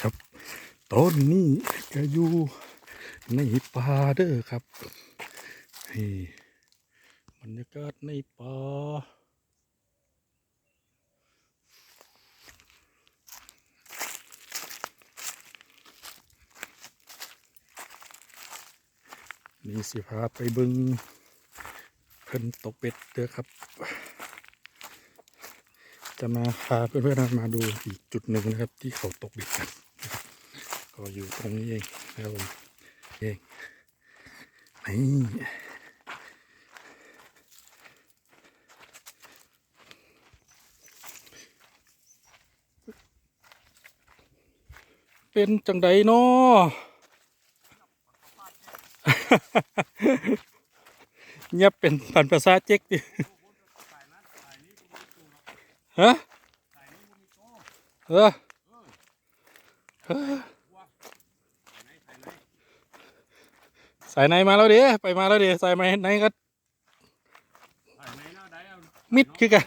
ครับตอนนี้ก็อยู่ในป่าเด้อครับนี่บรรยากาศในป่านี่สิพาไปบึงเพิ่นตกเป็ดเด้อครับ จะมาพาเพื่อนๆมาดูอีกจุดหนึ่งนะครับ ที่เขาตกเบ็ดกันนะครับก็อยู่ตรงนี้เองนะครับผมเองนี่เป็นจังใดเนาะเงียบเป็นพันภาษาเจ๊กดิ ฮะเออเออสายในมาแล้วเดี๋ยวไปมาแล้วเดี๋ยวสายในไหนก็มิดคือกัน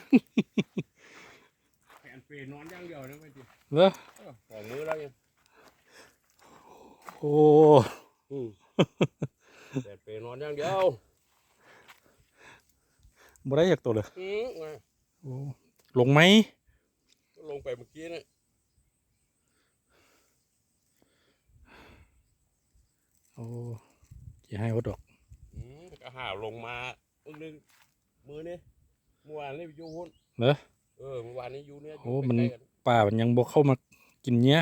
แผ่นเปรนอนอย่างเดียวนะไม่จริงเหรอสองมือแล้วยังโอ้แผ่นเปรนอนอย่างเดียวบ่ได้อยากตัวเลยอืมมาโอ้ ลงไหมลงไปเมื่อกี้นะโอ้ยให้อดดอกอืมก็หาลงมาอึ้งนึงมือนี่เมื่อวานนี่อยู่หุ้นเหรอเออเมื่อวานนี้อยู่เนี่ยโอ้ยู่มันใกล้ๆกัป่ามันยังบ่เข้ามากินเนี้ย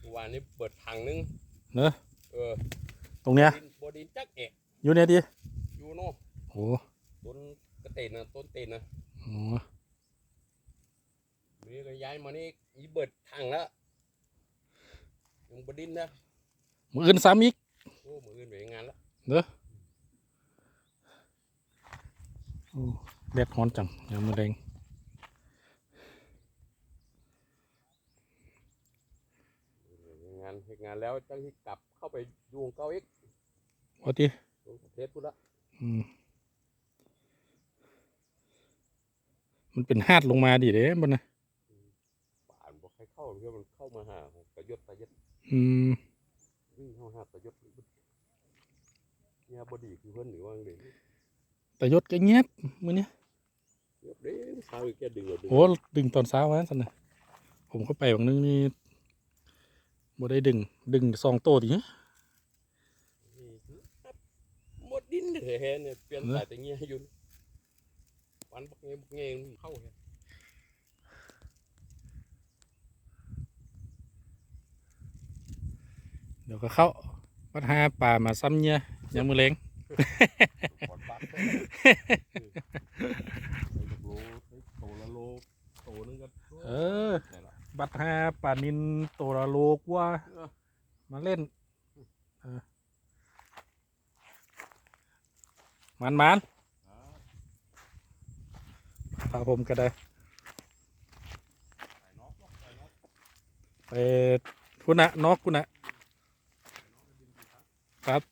เมื่อวานนี้เปิดถังนึงเนอะเออ ตรงเนี้ยดินบดินจักเอะอยู่เนี่ยดิอยู่โน่โอ้ต้นกระเตนนะต้นเตนนะโอ้ นี่ก็ย้ายมานี่อีเบิดถังแล้วยังบดินนะมืออื่นซ้ำอีกโอ้มืออื่นไปงานแล้วเนอะโอ้แดดร้อนจังยามมือแดงงานเฮ็ดงานแล้วจังที่กลับเข้าไปดูของเก่าอีกว่าติลงประเทศพุทธละอืมมันเป็นหาดลงมาดิเด้บนนะ ป่านบอกให้เข้าเพื่อ มันเข้ามาหาของตะยศตะยศอืมวิ่งเข้าหาตะยศเนี่ยบดีคือเพื่อนหรือว่าไงเด็กแต่ยศก็เงียบมือเนี้ยเดี๋ยวเด้เช้าอีกแกดึงเอาดึงโอ้ดึงตอนเช้าวันสันนะผมก็ไปบางนึงนี่บ่ได้ดึง ดึงสองโตดินี่หมดดินเลยแฮะเนี่ยเปลี่ยนสายแต่เงี้ยอยู่วันบักเงี้ยบักเงี้ยมันเข้าเนี่ย ดี๋ยวก็เข้าวัดหาป่ามาซ้ำเนี่ยยังมือแรงก่อนโลโละโตนึงก็เออ บัดหาป่านินโตละโลกว่า มาเล่นมันมันพาผมก็ได้ใส่น็อกเนาะน็อกไปคุณนะนอกคุณนะ ครับ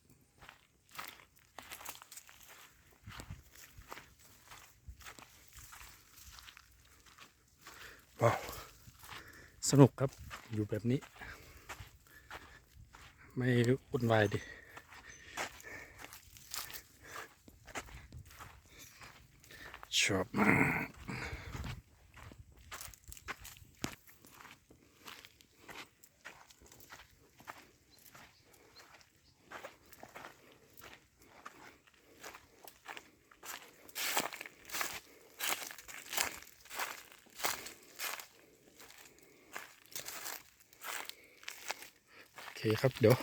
ว้าว สนุกครับอยู่แบบนี้ ไม่วุ่นวายดิชอบมาก เคครับเดี๋ยว